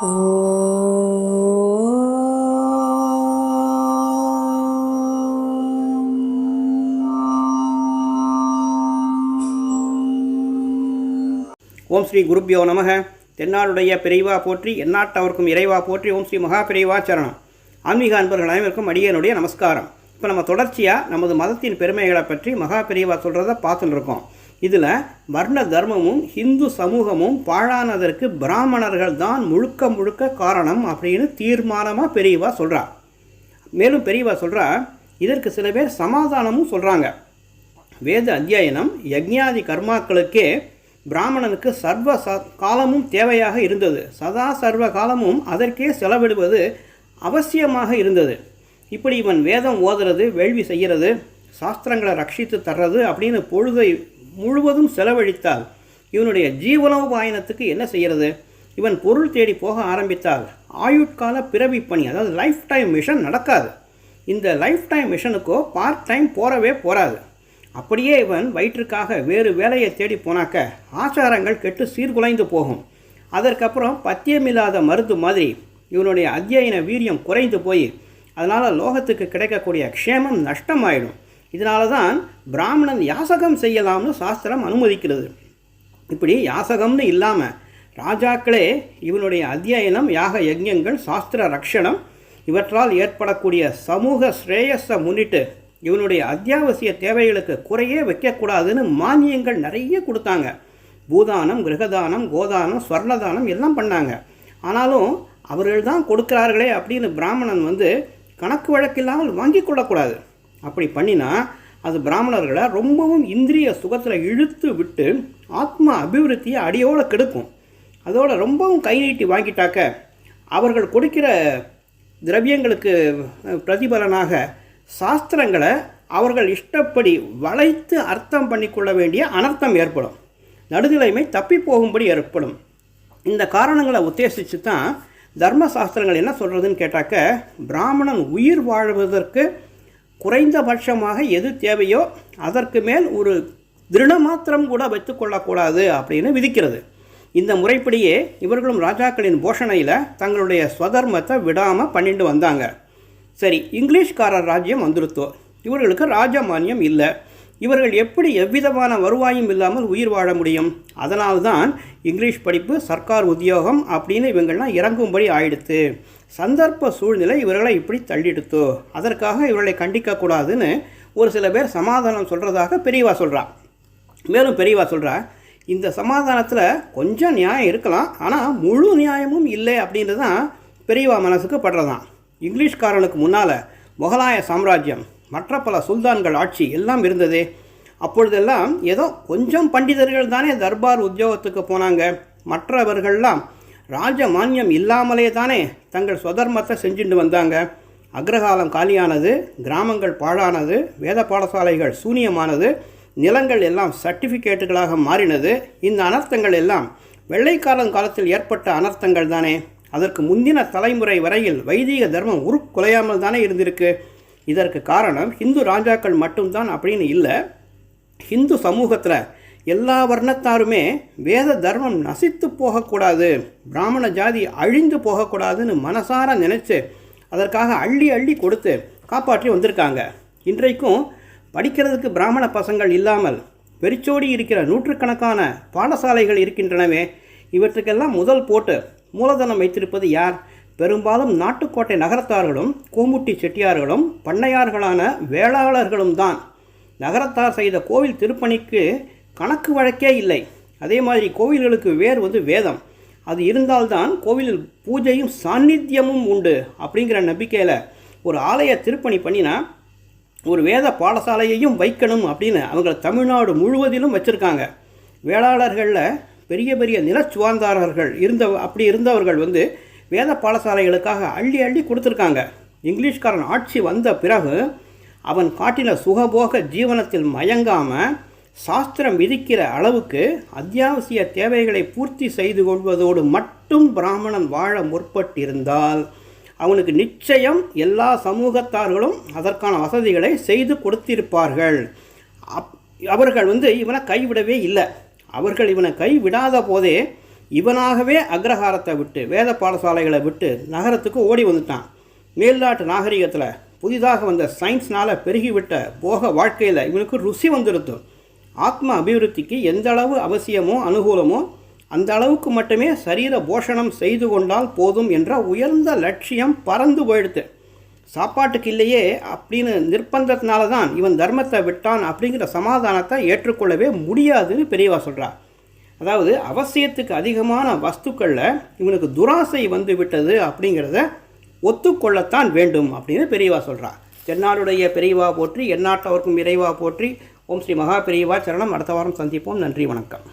ஓம் ஸ்ரீ குருப்யோ நமக. தென்னாடுடைய பிரிவா போற்றி எந்நாட்டவருக்கும் இறைவா போற்றி ஓம் ஸ்ரீ மகா பிரிவா சரணம். ஆன்மீக அன்பர்கள் அனைவருக்கும் அடியனுடைய நமஸ்காரம். இப்போ நம்ம தொடர்ச்சியாக நமது மதத்தின் பெருமைகளை பற்றி மகா பிரிவா சொல்கிறத பார்த்துட்டு இருக்கோம். இதில் வர்ண தர்மமும் ஹிந்து சமூகமும் பாழானதற்கு பிராமணர்கள் தான் முழுக்க முழுக்க காரணம் அப்படின்னு தீர்மானமாக பெரியவா சொல்கிறா மேலும் பெரியவா சொல்கிறா இதற்கு சில பேர் சமாதானமும் சொல்கிறாங்க வேத அத்தியாயனம் யக்ஞாதி கர்மாக்களுக்கே பிராமணனுக்கு சர்வ ச காலமும் தேவையாக இருந்தது. சதா சர்வ காலமும் அதற்கே செலவிடுவது அவசியமாக இருந்தது. இப்படி இவன் வேதம் ஓதுறது வேள்வி செய்கிறது சாஸ்திரங்களை ரட்சித்து தர்றது அப்படின்னு பொழுதை முழுவதும் செலவழித்தால் இவனுடைய ஜீவனோபாயனத்துக்கு என்ன செய்கிறது இவன் பொருள் தேடி போக ஆரம்பித்தால் ஆயுட்கால பிறவி பணி அதாவது லைஃப் டைம் மிஷன் நடக்காது. இந்த லைஃப் டைம் மிஷனுக்கோ பார்ட் டைம் போகவே போகாது அப்படியே இவன் வயிற்றுக்காக வேறு வேலையை தேடி போனாக்க ஆச்சாரங்கள் கெட்டு சீர்குலைந்து போகும். அதற்கப்புறம் பத்தியமில்லாத மருந்து மாதிரி இவனுடைய அத்தியாயன வீரியம் குறைந்து போய் அதனால் லோகத்துக்கு கிடைக்கக்கூடிய க்ஷேமம் நஷ்டமாயிடும். இதனால தான் பிராமணன் யாசகம் செய்யலாம்னு சாஸ்திரம் அனுமதிக்கிறது. இப்படி யாசகம்னு இல்லாமல் ராஜாக்களே இவனுடைய அத்தியனம் யாக யஜ்யங்கள் சாஸ்திர ரக்ஷணம் இவற்றால் ஏற்படக்கூடிய சமூக ஸ்ரேயஸை முன்னிட்டு இவனுடைய அத்தியாவசிய தேவைகளுக்கு குறையே வைக்கக்கூடாதுன்னு மானியங்கள் நிறைய கொடுத்தாங்க. பூதானம் கிரகதானம் கோதானம் ஸ்வர்ணதானம் எல்லாம் பண்ணாங்க. ஆனாலும் அவர்கள் தான் கொடுக்கிறார்களே அப்படின்னு பிராமணன் வந்து கணக்கு வழக்கில்லாமல் வாங்கி கொள்ளக்கூடாது. அப்படி பண்ணினா அது பிராமணர்களை ரொம்பவும் இந்திரிய சுகத்தில் இழுத்து விட்டு ஆத்ம அபிவிருத்தியை அடியோடு கெடுக்கும். அதோட ரொம்பவும் கை நீட்டி வாங்கிட்டாக்க அவர்கள் கொடுக்கிற திரவியங்களுக்கு பிரதிபலனாக சாஸ்திரங்களை அவர்கள் இஷ்டப்படி வளைத்து அர்த்தம் பண்ணிக்கொள்ள வேண்டிய அனர்த்தம் ஏற்படும். நடுநிலைமை தப்பி போகும்படி ஏற்படும். இந்த காரணங்களை உத்தேசித்து தான் தர்ம சாஸ்திரங்கள் என்ன சொல்கிறதுன்னு கேட்டாக்க பிராமணன் உயிர் வாழ்வதற்கு குறைந்தபட்சமாக எது தேவையோ அதற்கு மேல் ஒரு திருடமாத்திரம் கூட வைத்துக்கொள்ளக்கூடாது அப்படின்னு விதிக்கிறது. இந்த முறைப்படியே இவர்களும் ராஜாக்களின் போஷணையில் தங்களுடைய ஸ்வதர்மத்தை விடாமல் பண்ணிட்டு வந்தாங்க. சரி இங்கிலீஷ்காரர் ராஜ்யம் வந்துருத்தோ? இவர்களுக்கு ராஜமானியம் இல்லை. இவர்கள் எப்படி எவ்விதமான வருவாயும் இல்லாமல் உயிர் வாழ முடியும்? அதனால்தான் இங்கிலீஷ் படிப்பு சர்க்கார் உத்தியோகம் அப்படின்னு இவங்கள்லாம் இறங்கும்படி ஆயிடுத்து. சந்தர்ப்ப சூழ்நிலை இவர்களை இப்படி தள்ளிடுத்து. அதற்காக இவர்களை கண்டிக்கக்கூடாதுன்னு ஒரு சில பேர் சமாதானம் சொல்கிறதாக பெரியவா சொல்கிறான் மேலும் பெரியவா சொல்கிறா இந்த சமாதானத்தில் கொஞ்சம் நியாயம் இருக்கலாம் ஆனால் முழு நியாயமும் இல்லை அப்படின்றது தான் பெரியவா மனசுக்கு படுறதான். இங்கிலீஷ்காரனுக்கு முன்னால் முகலாய சாம்ராஜ்யம். மற்ற பல சுல்தான்கள் ஆட்சி எல்லாம் இருந்ததே. அப்பொழுதெல்லாம் ஏதோ கொஞ்சம் பண்டிதர்கள் தானே தர்பார் உத்தியோகத்துக்கு போனாங்க. மற்றவர்கள்லாம் ராஜ மானியம் இல்லாமலே தானே தங்கள் சுதர்மத்தை செஞ்சுட்டு வந்தாங்க. அக்ரகாலம் காலியானது கிராமங்கள் பாழானது வேத பாடசாலைகள் சூனியமானது நிலங்கள் எல்லாம் சர்டிஃபிகேட்டுகளாக மாறினது. இந்த அனர்த்தங்கள் எல்லாம் வெள்ளைக்காரன் காலத்தில் ஏற்பட்ட அனர்த்தங்கள் தானே. அதற்கு முந்தின தலைமுறை வரையில் வைதிக தர்மம் உருக்குலையாமல் தானே இருந்திருக்கு. இதற்கு காரணம் ஹிந்து ராஜாக்கள் மட்டும்தான் அப்படின்னு இல்லை. ஹிந்து சமூகத்தில் எல்லா வர்ணத்தாருமே வேத தர்மம் நசித்து போகக்கூடாது பிராமண ஜாதி அழிந்து போகக்கூடாதுன்னு மனசார நினச்சி அதற்காக அள்ளி அள்ளி கொடுத்து காப்பாற்றி வந்திருக்காங்க. இன்றைக்கும் படிக்கிறதுக்கு பிராமண பசங்கள் இல்லாமல் வெறிச்சோடி இருக்கிற நூற்றுக்கணக்கான பாடசாலைகள் இருக்கின்றனவே இவற்றுக்கெல்லாம் முதல் போட்டு மூலதனம் வைத்திருப்பது யார்? பெரும்பாலும் நாட்டுக்கோட்டை நகரத்தார்களும் கோமுட்டி செட்டியார்களும் பண்ணையார்களான வேளாளர்களும் தான். நகரத்தார் செய்த கோவில் திருப்பணிக்கு கணக்கு வழக்கே இல்லை. அதே மாதிரி கோவில்களுக்கு வேர் வந்து வேதம். அது இருந்தால்தான் கோவிலில் பூஜையும் சாநித்தியமும் உண்டு அப்படிங்கிற நம்பிக்கையில் ஒரு ஆலய திருப்பணி பண்ணினா ஒரு வேத பாடசாலையையும் வைக்கணும் அப்படின்னு அவங்க தமிழ்நாடு முழுவதிலும் வச்சுருக்காங்க. வேளாளர்களில் பெரிய பெரிய நிலச்சுவார்ந்தாரர்கள் இருந்த அப்படி இருந்தவர்கள் வந்து வேத பாடசாலைகளுக்காக அள்ளி அள்ளி கொடுத்துருக்காங்க. இங்கிலீஷ்காரன் ஆட்சி வந்த பிறகு அவன் காட்டின சுகபோக ஜீவனத்தில் மயங்காமல் சாஸ்திரம் விதிக்கிற அளவுக்கு அத்தியாவசிய தேவைகளை பூர்த்தி செய்து கொள்வதோடு மட்டும் பிராமணன் வாழ முற்பட்டிருந்தால் அவனுக்கு நிச்சயம் எல்லா சமூகத்தார்களும் அதற்கான வசதிகளை செய்து கொடுத்திருப்பார்கள். அப் அவர்கள் வந்து இவனை கைவிடவே இல்லை. அவர்கள் இவனை கைவிடாத போதே இவனாகவே அக்ரஹாரத்தை விட்டு வேத பாடசாலைகளை விட்டு நகரத்துக்கு ஓடி வந்துட்டான். மேல்நாட்டு நாகரிகத்தில் புதிதாக வந்த சயின்ஸ்னால் பெருகிவிட்ட போக வாழ்க்கையில் இவனுக்கு ருசி வந்துடுது ஆத்ம அபிவிருத்திக்கு எந்த அளவு அவசியமோ அனுகூலமோ அந்த அளவுக்கு மட்டுமே சரீர போஷணம் செய்து கொண்டால் போதும் என்ற உயர்ந்த லட்சியம் பறந்து போயிடுது. சாப்பாட்டுக்கு இல்லையே அப்படின்னு நிர்பந்தத்தினால தான் இவன் தர்மத்தை விட்டான் அப்படிங்கிற சமாதானத்தை ஏற்றுக்கொள்ளவே முடியாதுன்னு பெரியவா சொல்கிறான் அதாவது அவசியத்துக்கு அதிகமான வஸ்துக்களில் இவனுக்கு துராசை வந்து விட்டது அப்படிங்கிறத ஒத்துக்கொள்ளத்தான் வேண்டும் அப்படின்னு பெரியவா சொல்கிறா தென்னாடுடைய பெரியவா போற்றி எந்நாட்டவர்க்கும் இறைவா போற்றி. ஓம் ஸ்ரீ மகா பெரியவா சரணம். அடுத்த வாரம் சந்திப்போம். நன்றி வணக்கம்.